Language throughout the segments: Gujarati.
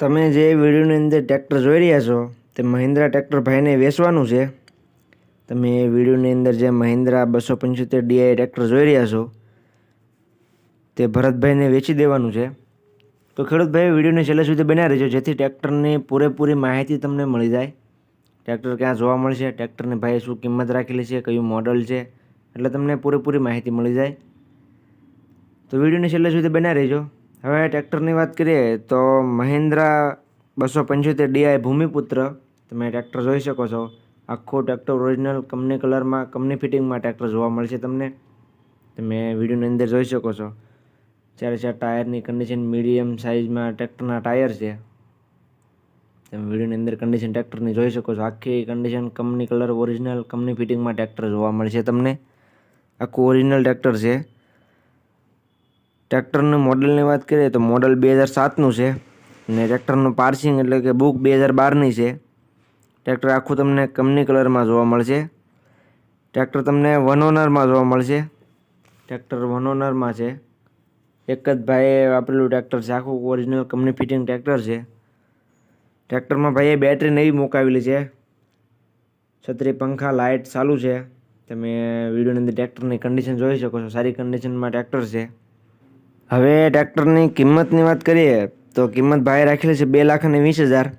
તમે જે વિડીયોની અંદર ટ્રેક્ટર જોઈ રહ્યા છો, તે મહિન્દ્રા ટ્રેક્ટર ભાઈને વેચવાનું છે. તમે એ વિડીયોની અંદર જે મહિન્દ્રા બસો પંચોતેર ડીઆઈ ટ્રેક્ટર જોઈ રહ્યા છો, તે ભરતભાઈને વેચી દેવાનું છે. તો ખેડૂતભાઈ, વિડીયોને છેલ્લે સુધી બન્યા રહેજો, જેથી ટ્રેક્ટરની પૂરેપૂરી માહિતી તમને મળી જાય. ટ્રેક્ટર ક્યાં જોવા મળશે, ટ્રેક્ટરની ભાઈએ શું કિંમત રાખેલી છે, કયું મોડલ છે, એટલે તમને પૂરેપૂરી માહિતી મળી જાય. તો વિડીયોને છેલ્લે સુધી બન્યા રહેજો. હવે ટ્રેક્ટરની વાત કરીએ તો મહિન્દ્રા બસો પંચોતેર ડીઆઈ ભૂમિપુત્ર તમે ટ્રેક્ટર જોઈ શકો છો. આખું ટ્રેક્ટર ઓરિજિનલ કંપની કલરમાં કંપની ફિટિંગમાં ટ્રેક્ટર જોવા મળશે તમને. તમે વિડીયોની અંદર જોઈ શકો છો. ચારે ચાર ટાયરની કન્ડિશન મીડિયમ સાઇઝમાં ટ્રેક્ટરના ટાયર છે. તમે વિડીયોની અંદર કન્ડિશન ટ્રેક્ટરની જોઈ શકો છો. આખી condition company colour original company ફિટિંગમાં tractor જોવા મળશે તમને. આખું ઓરિજિનલ ટ્રેક્ટર છે. ટ્રેક્ટરનું મોડલની વાત કરીએ તો મોડલ બે હજાર સાતનું છે ને ટ્રેક્ટરનું પાર્સિંગ એટલે કે બુક બે હજાર બારની છે. ટ્રેક્ટર આખું તમને કમની કલરમાં જોવા મળશે. ટ્રેક્ટર તમને વન ઓનરમાં જોવા મળશે. ટ્રેક્ટર વન ઓનરમાં છે. એક જ ભાઈએ વાપરેલું ટ્રેક્ટર છે. આખું ઓરિજિનલ કંપની ફિટિંગ ટ્રેક્ટર છે. ટ્રેક્ટરમાં ભાઈએ બેટરી નવી મુકાવેલી છે. છત્રી પંખા લાઇટ ચાલુ છે. તમે વિડીયોની અંદર ટ્રેક્ટરની કન્ડિશન જોઈ શકો છો. સારી કન્ડિશનમાં ટ્રેક્ટર છે. હવે ટ્રેક્ટરની કિંમતની વાત કરીએ, તો કિંમત ભાઈ રાખેલી છે બે લાખ અને વીસ હજાર.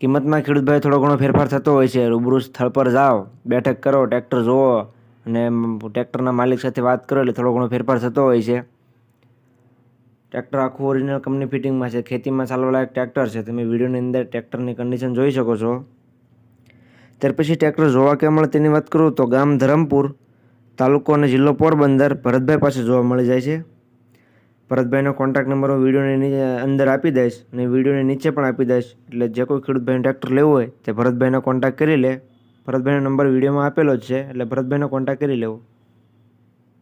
કિંમતમાં ખેડૂતભાઈ થોડો ઘણો ફેરફાર થતો હોય છે. રૂબરૂ સ્થળ પર જાઓ, બેઠક કરો, ટ્રેક્ટર જુઓ અને ટ્રેક્ટરના માલિક સાથે વાત કરો એટલે થોડો ઘણો ફેરફાર થતો હોય છે. ટ્રેક્ટર આખું ઓરિજિનલ કંપની ફિટિંગમાં છે. ખેતીમાં ચાલવાલાયક ટ્રેક્ટર છે. તમે વિડીયોની અંદર ટ્રેક્ટરની કન્ડિશન જોઈ શકો છો. ત્યાર પછી ટ્રેક્ટર જોવા ક્યાં મળે તેની વાત કરું તો ગામ ધરમપુર, તાલુકો અને જિલ્લો પોરબંદર. ભરતભાઈ પાસે જોવા મળી જાય છે. ભરતભાઈનો કોન્ટેક્ટ નંબર હું વિડીયોની અંદર આપી દઈશ અને વિડીયોની નીચે પણ આપી દઈશ. એટલે જે કોઈ ખેડૂતભાઈને ટ્રેક્ટર લેવું હોય તે ભરતભાઈનો કોન્ટેક્ટ કરી લે. ભરતભાઈનો નંબર વિડીયોમાં આપેલો જ છે. એટલે ભરતભાઈનો કોન્ટેક્ટ કરી લેવો.